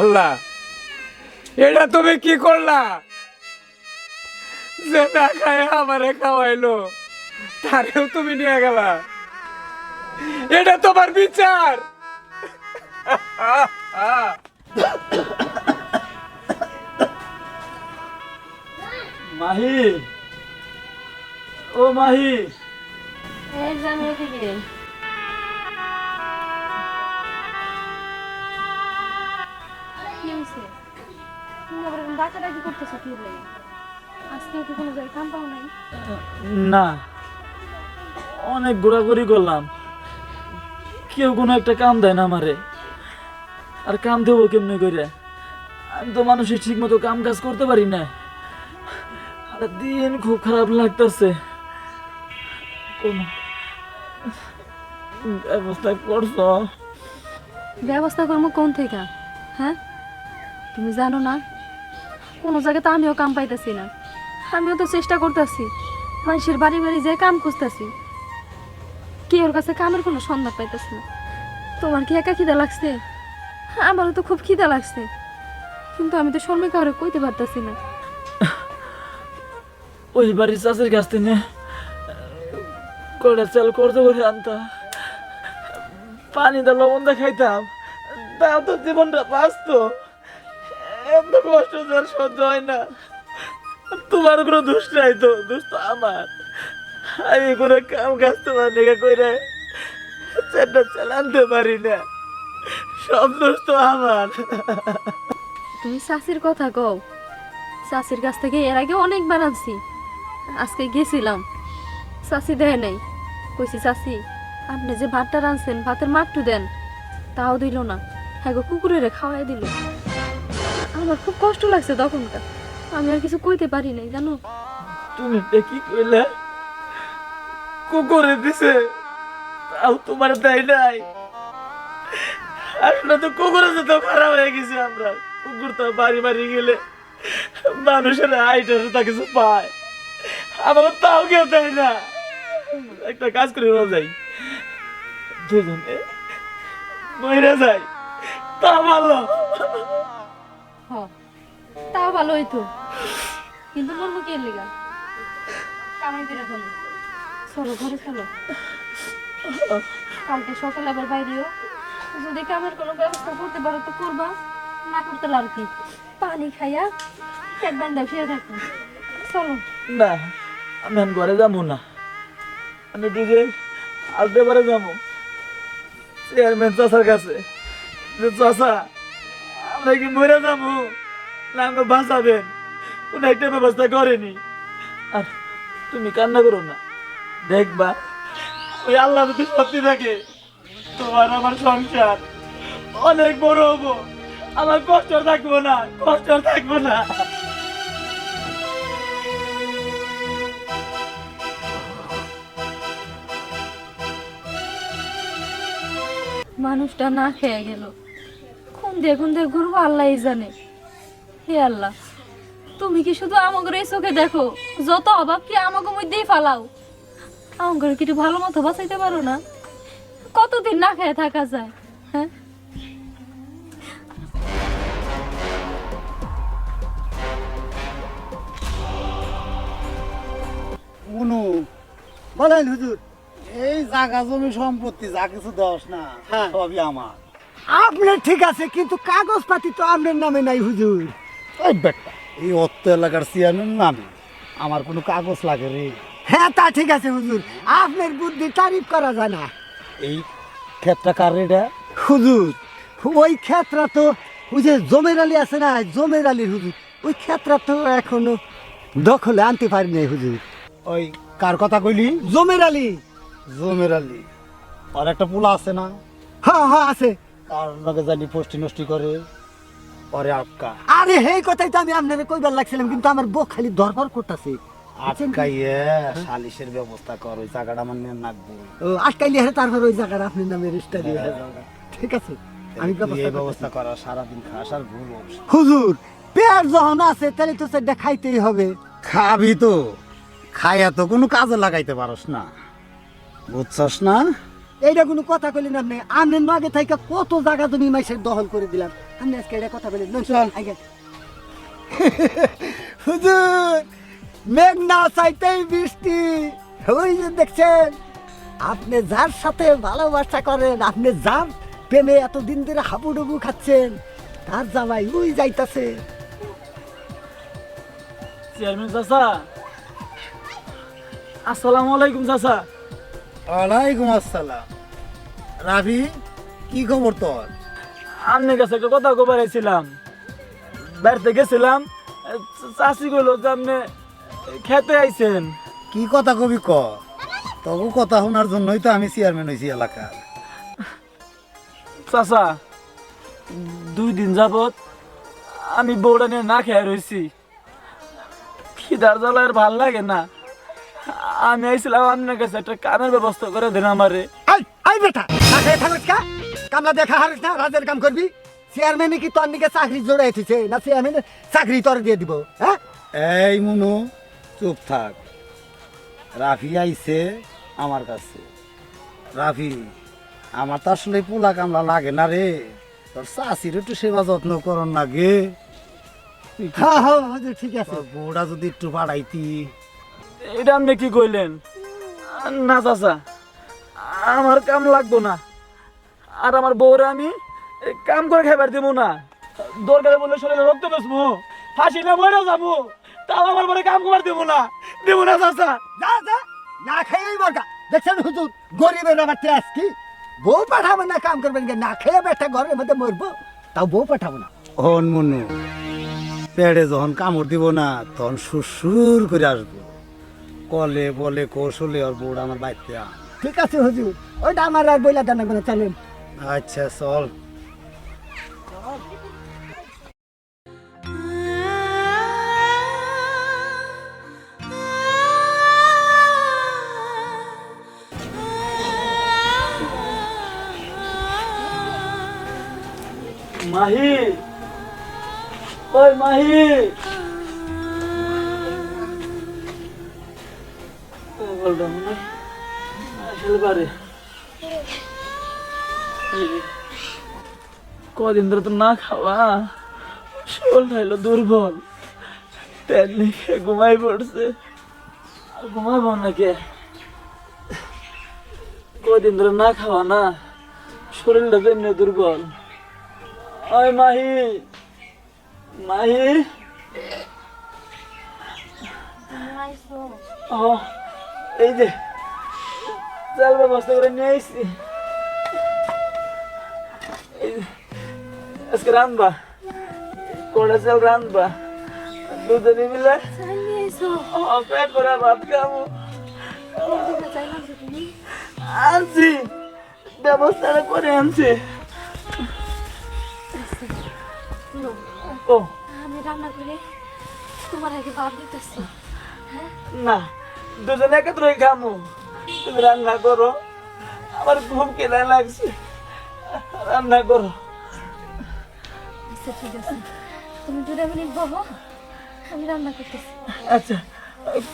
আল্লাহ, এটা তুমি কি করলা? যে না খায় আমারে খাওয়াইলো তারেও তুমি নিয়ে গেলা। এটা তোমার বিচার। মাহি, ও মাহি। ডাকাডাকি করতেছো কি লাগে? আজকে কি কোনো জায়গায় কাম পাও নাই? না। অনেক ঘোরাঘুরি করলাম। কেউ কোনো একটা কাম দেয় না আমারে। আর কাম দেবো কেমনি করে আমি তো মানুষের ঠিক মতো কাম কাজ করতে পারি না। আর দিন খুব খারাপ লাগতেছে। কোনো ব্যবস্থা করছ? ব্যবস্থা করব কোন থেকে? হ্যাঁ? তুমি জানো না? কোনো জায়গায় তো আমিও কাম পাইতেছি না। আমিও তো চেষ্টা করতেছি, মানুষের বাড়ি বাড়ি যে কাম খুঁজতেছি। কে ওর কাছে কামের কোনো সন্ধান পাইতেছি না। তোমার কি একা খিদা লাগছে? আমারও তো খুব খিদা লাগছে। কিন্তু আমি তো শর্মে কাউরে কইতে পারতেছি না। ওই বাড়ির চাষের কাছ থেকে কয়টা চাল করতে করে আনতাম পানি দা লবণ দা খাইতাম। তাও তো জীবনটা বাঁচতো। এত কষ্ট যার সহ্য হয় না। তোমার কোনো দোষ নাই তো, দোষ তো আমার। আমি কোনো কাম কাজ তোমার লেখা করে চারটা চাল আনতে পারি না। সব দোষ তো আমার। তুমি চাষির কথা কও। চাষির কাছ থেকে এর আগে অনেকবার আনছি। আজকে গেছিলাম। চাষি দেয় নাই। কইছি চাষি আপনি যে ভাতটা রাঁধছেন, ভাতের মাঠটু দেন। তাও দিল না। হ্যাঁ গো, কুকুরের খাওয়াই দিল। আমার খুব কষ্ট লাগছে তখনকার। আমি আর কিছু কইতে পারি নাই, জানো? তুমি কি কইলে কুকুরে দিছে, তাও তোমার দেয় নাই। আসলে তো কুকুরে তো খারাপ হয়ে গেছি আমরা। কুকুর তো বাড়ি বাড়ি গেলে মানুষের আইটার তা কিছু পায়। আমার তাও কেউ দেয় না। একটা কাজ করে যাই। দুজনে মহিলা যাই। তা ভালো। হ, তাও ভালো হইতো। কিন্তু মরবো কে লেগা? কামাই ফেলো। চলো ঘরে চলো কালকে সকালে আবার বাইরেও যদি কামের কোনো ব্যবস্থা করতে পারো তো করবা, না করতে আর কি? পানি খাইয়া পেট বান্ধা শুয়ে থাকো। চলো। না, আমি ঘরে যাব না। আমি দুজে আলতে পারে যাব। চেয়ারম্যান চাষার কাছে। চাষা আমরা কি মরে যাব? না আমাকে বাঁচাবেন। কোনো একটা ব্যবস্থা করেনি। আর তুমি কান্না করো না। দেখবা, ওই আল্লাহ যদি সত্যি থাকে। তোমার আমার সংসার অনেক বড় হব। আমার কষ্ট থাকব না, কষ্ট থাকব না। মানুষটা না খেয়ে গেল। কোন দিয়ে কোন দিয়ে ঘুরবো, আল্লাহই জানে। হে আল্লাহ, তুমি কি শুধু আমাকে এই চোখে দেখো? যত অভাব কি আমাকে মধ্যেই ফালাও? আমাকে কি ভালো মতো বাঁচাইতে পারো না? কতদিন না খেয়ে থাকা যায় হ্যাঁ? উনু, বলেন হুজুর, এই জায়গা জমি সম্পত্তি যা কিছু দশ না হ্যাঁ। সবই আমার। আপনার ঠিক আছে কিন্তু কাগজপাতি তো আপনার নামে নাই হুজুর। এই বেটা এই অত্ত এলাকার চেয়ারম্যান নামে আমার কোনো কাগজ লাগে রে। হ্যাঁ তা ঠিক আছে হুজুর আপনার বুদ্ধি তারিফ করা যায় না। এই ক্ষেতটা কার রেটা হুজুর ওই ক্ষেত্রা তো ওই যে জমের আলী আছে না জমের আলীর হুজুর ওই ক্ষেত্রা তো এখনও দখলে আনতে পারি নাই হুজুর। ওই কার কথা কইলি? জমের আলী। জমের আলী। আর একটা পোলা আছে না? হ্যাঁ হ্যাঁ আছে। তার লগে জানি পোস্টি নষ্টি করে পরে আটকা আরে কথাই তো আমি আপনার কইবার লাগছিলাম কিন্তু আমার বউ খালি দরবার করতেছে। আটকাইয়ে সালিশের ব্যবস্থা কর ওই জায়গাটা আমার নিয়ে নাকবো আটকাইলে হ্যাঁ তারপর ওই আপনার নামে রেজিস্টারি যাবে। ঠিক আছে? আমি ব্যবস্থা করা সারাদিন খাস আর হুজুর পেট যখন আছে তাহলে তো সেটা খাইতেই হবে। খাবি তো। খাইয়া তো কোনো কাজে লাগাইতে পারস না। বুঝছস না? এইটা কোনো কথা কইলেন আপনি আমি মাগে থাইকা কত জায়গা তুমি মাইসের দখল করে দিলাম। আপনি আজকে এটা কথা বলেন আগে। হুজুর মেঘ না চাইতেই বৃষ্টি। ওই যে দেখছেন আপনি যার সাথে ভালোবাসা করেন আপনি যার প্রেমে এতদিন ধরে হাবুডুবু খাচ্ছেন তার জামাই ওই যাইতাছে। চেয়ারম্যান চাচা আসসালামু আলাইকুম চাচা। ওয়ালাইকুম আসসালাম। রাফি কি খবর তোর? আপনার কাছে একটা কথা কবারেছিলাম বাড়িতে গেছিলাম চাষি যে আপনি খেতে আইছেন। কি কথা কবি ক? তবু কথা শোনার জন্যই তো আমি চেয়ারম্যান হয়েছি এলাকার। চাচা দুই দিন যাবত আমি বউটা নিয়ে না খেয়ে রয়েছি খিদার জ্বালার ভালো লাগে না। আমি আইছিলাম আপনার কাছে একটা কামের ব্যবস্থা করে দেন আমারে। আই আই বেটা! থাকস কা? কামলা দেখা হারিস না রাজের কাম করবি? চেয়ারম্যানে কি তোর নিকে চাকরি জোড়াই থিছে না চেয়ারম্যানে চাকরি তোর দিয়ে দিব হ্যাঁ? এই মুনু চুপ থাক। রাফি আইছে আমার কাছে। রাফি আমার তো আসলে পোলা কামলা লাগে না রে। তোর চাষির একটু সেবা যত্ন করন লাগে তুই কি- হ্যাঁ হ্যাঁ ঠিক আছে। বউটা যদি একটু বাড়াইতি। এটা আপনি কি কইলেন? না চাচা আমার কাম লাগবো না। আর আমার বউরে আমি কাম করে খাইবার দিব না। দরকারে বললে শরীরে রক্ত বেসবো ফাঁসি না মরে যাব তাও আমার পরে কাম করবার দিব না। দিব না চাচা। যা যা না খেয়েই বরকা দেখছেন হুজুর গরিবের আমার ত্রাস কি? বউ পাঠাবো না কাম করবেন না খেয়ে বেটা ঘরের মধ্যে মরবো তাও বউ পাঠাবো না। হন মনু পেড়ে যখন কামড় দিব না তখন সুসুর করে আসব। কলে বলে কৌশলে ওর বউটা আমার আন। ঠিক আছে হুজুর ওইটা আমার আর বইলা জানা করে চলেন। আচ্ছা চল। মাহি ওই মাহি। বলটা মনে আসলে পারে। কদিন ধরে তো না খাওয়া। শরীরটা হলো দুর্বল। পেট নিয়ে ঘুমাই পড়ছে। আর ঘুমাবো নাকি? কদিন ধরে না খাওয়া না। শরীরটা তো এমনি দুর্বল। ওই মাহি। মাহি। ও এই যে চাল ব্যবস্থা করে নিয়ে যে, আজকে রানবা কড়া চাল রানবা দুজনে মিলে পেট করে ভাত খাব। আনছি ব্যবস্থাটা করে আনছি। ও। আমি রান্না করে তোমার আগে ভাত দিতেছি। না। দুজনে একত্রে খামো। তুমি রান্না করো। আমার ঘুম কেনা লাগছে। রান্না করো। আচ্ছা ঠিক আছে। তুমি দুটা মিনিট বহো। আমি রান্না করতেছি। আচ্ছা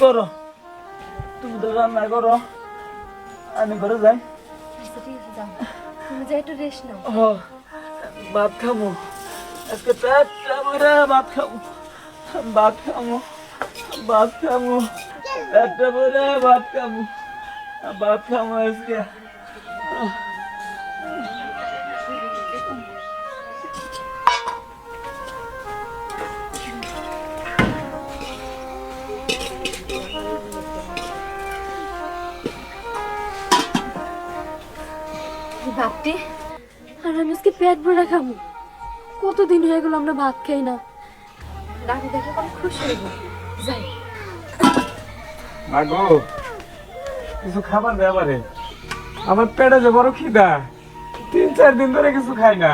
করো। তুমি তো রান্না করো। আমি ঘরে যাই। আচ্ছা ঠিক আছে যাও। তুমি যাই একটু রেস্ট নাও। ও ভাত খামো। আজকে ভরে ভাত খামো। ভাত খামো। ভাত খামো। ভাত এই ভাতটি আর আমি আজকে পেট ভরে খাব। কতদিন হয়ে গেল আমরা ভাত খাই না। ডাকি দেখে খুশি হইব যাই। মাগো কিছু খাবার দে আমারে। আমার পেটে যে বড় খিদা তিন চার দিন ধরে কিছু খাই না।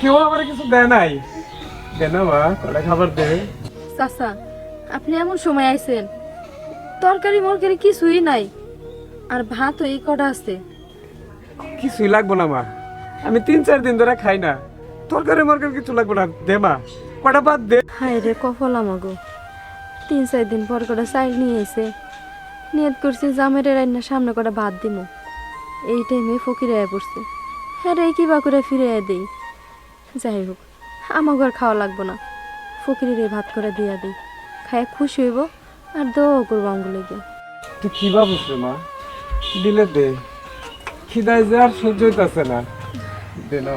কেউ আমার কিছু দেয় নাই। দে না মা কটা খাবার দে। চাচা আপনি এমন সময় আইছেন। তরকারি মরকারি কিছুই নাই। আর ভাত এই কটা আছে। কিছুই লাগবো না মা। আমি তিন চার দিন ধরে খাই না। তরকারি মরকারি কিছু লাগবো না। দে মা কটা বাদ দে। হায় রে কফল আমাগো। তিন চার দিন পর কটা চাল নিয়ে এসে নিয়ত করছি জামের রান্না সামনে কটা ভাত দিমু। এই টাইমে ফকির আয় পড়ছে। হ্যাঁ রে, কিবা করে ফিরে দেই। যাই হোক আমার ঘর খাওয়া লাগবো না। ফকিরের ভাত করে দিয়া দিই। খায় খুশি হইব আর দোয়া করব আঙ্গুলে গিয়ে তুই কি ভাবছ মা? দিলে দে। খিদায় যে আর সহ্য হইতাছে না। দে না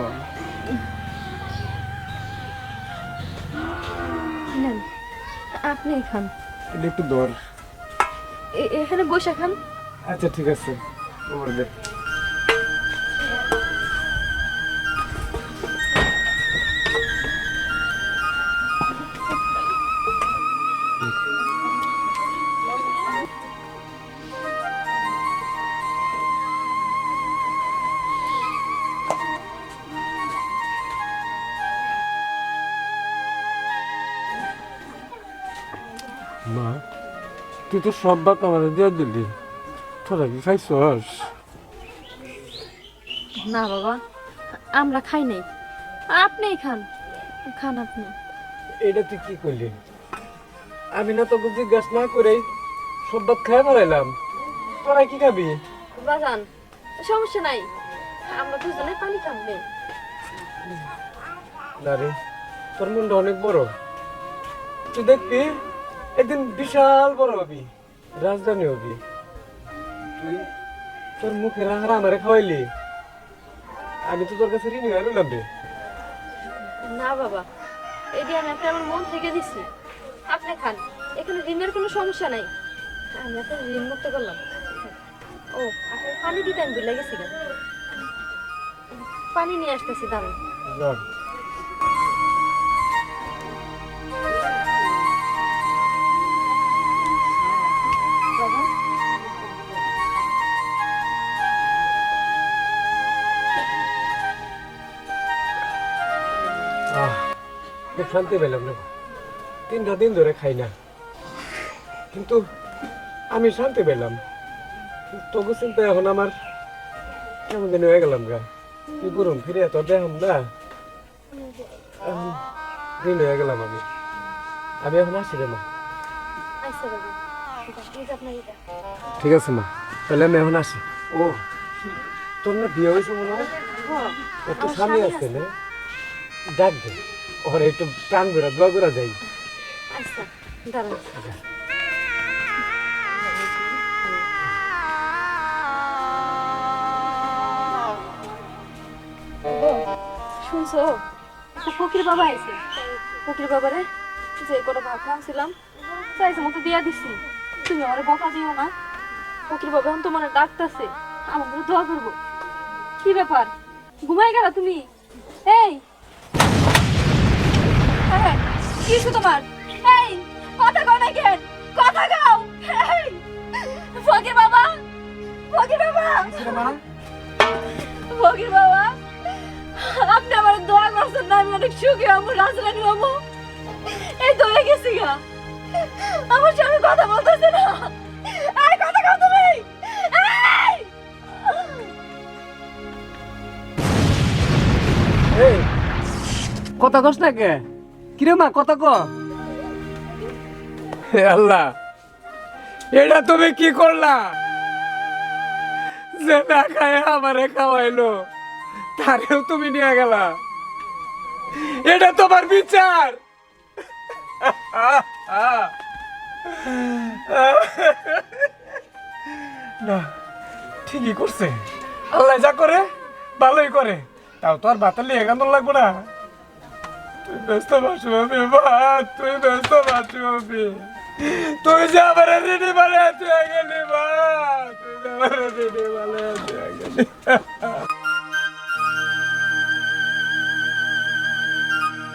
আপনি খান এটা একটু ধর এ- এখানে বসে খান। আচ্ছা ঠিক আছে। ওর মা তুই তো সব ভাত আমাদের দিয়ে দিলি। তোরা কি খাইছস? না বাবা আমরা খাই নাই। আপনিই খান খান আপনি। এটা তুই কি করলি? আমি না তোকে জিজ্ঞাসা না করে সব ভাত খাই মারাইলাম তোরা কি খাবি? বাজান সমস্যা নাই। আমরা দুজনে পানি খাবে। না রে তোর মনটা অনেক বড়। তুই দেখবি একদিন বিশাল বড় হবি রাজধানী হবি তুই তোর মুখে রাঙা আমারে খাওয়াইলি। আমি তো তোর কাছে ঋণী হয়ে রইলাম রে। না বাবা এটি আমি আপনার আমার মন থেকে দিচ্ছি আপনি খান এখানে ঋণের কোনো সমস্যা নাই। আমি আপনার ঋণ মুক্ত করলাম। ও আপনার পানি দিতে আমি ভুলে গেছি পানি নিয়ে আসতেছি দাঁড়ান। শান্তি পেলাম রে তিনটা দিন ধরে খাই না। কিন্তু আমি শান্তি পেলাম তবু চিন্তা এখন আমার কেমন দিন হয়ে গেলাম গা। কি করুন ফিরে এত দেখাম না। দিন হয়ে গেলাম আমি। আমি এখন আসি রে মা। আচ্ছা ঠিক আছে মা তাহলে আমি এখন আসি ও তোর না বিয়ে হয়েছে মনে হয়? একটু স্বামী স্বামী আছে। না? ডাক দে। ওখানে একটু প্রাণ বেড়া দোয়া করা যাই। আচ্ছা দাঁড়ান। শুনছো? ফকির বাবা আইছে। ফকির বাবারে যে কটা ভাত খাওয়াছিলাম চাইছে মতো দিয়া দিছি। তুমি আমার বকা দিও না। ফকির বাবা এখন তোমার ডাকতেছে। আমার দোয়া করব। কি ব্যাপার? ঘুমাই গেল তুমি? এই হ্যাঁ, কি তোমার। এই কথা কও না কেন? কথা কও। এই ফকির বাবা ফকির বাবা। ফকির বাবা আপনি আমার দোয়া করছেন না আমি অনেক সুখী হব রাজরানী হব এই তো গেছি গা। আমার স্বামী কথা বলতেছে না। এই কথা কও তুমি। কথা কস না কে? কিরে মা, কথা ক। হে আল্লাহ, এটা তুমি কি করলা? যে না খায় আমারে খাওয়াইলো তারেও তুমি নিয়ে গেলা। এটা তোমার বিচার। না, ঠিকই করছে। আল্লাহ যা করে, ভালোই করে। তাও তো আর বাতালি এখান লাগবো না। তুই ব্যস্ত বাসু হবে বা তুই ব্যস্ত বাসু হবে তুই যে আমার রেডি বালে তুই গেলি বা তুই যে আমার রেডি বালে তুই গেলি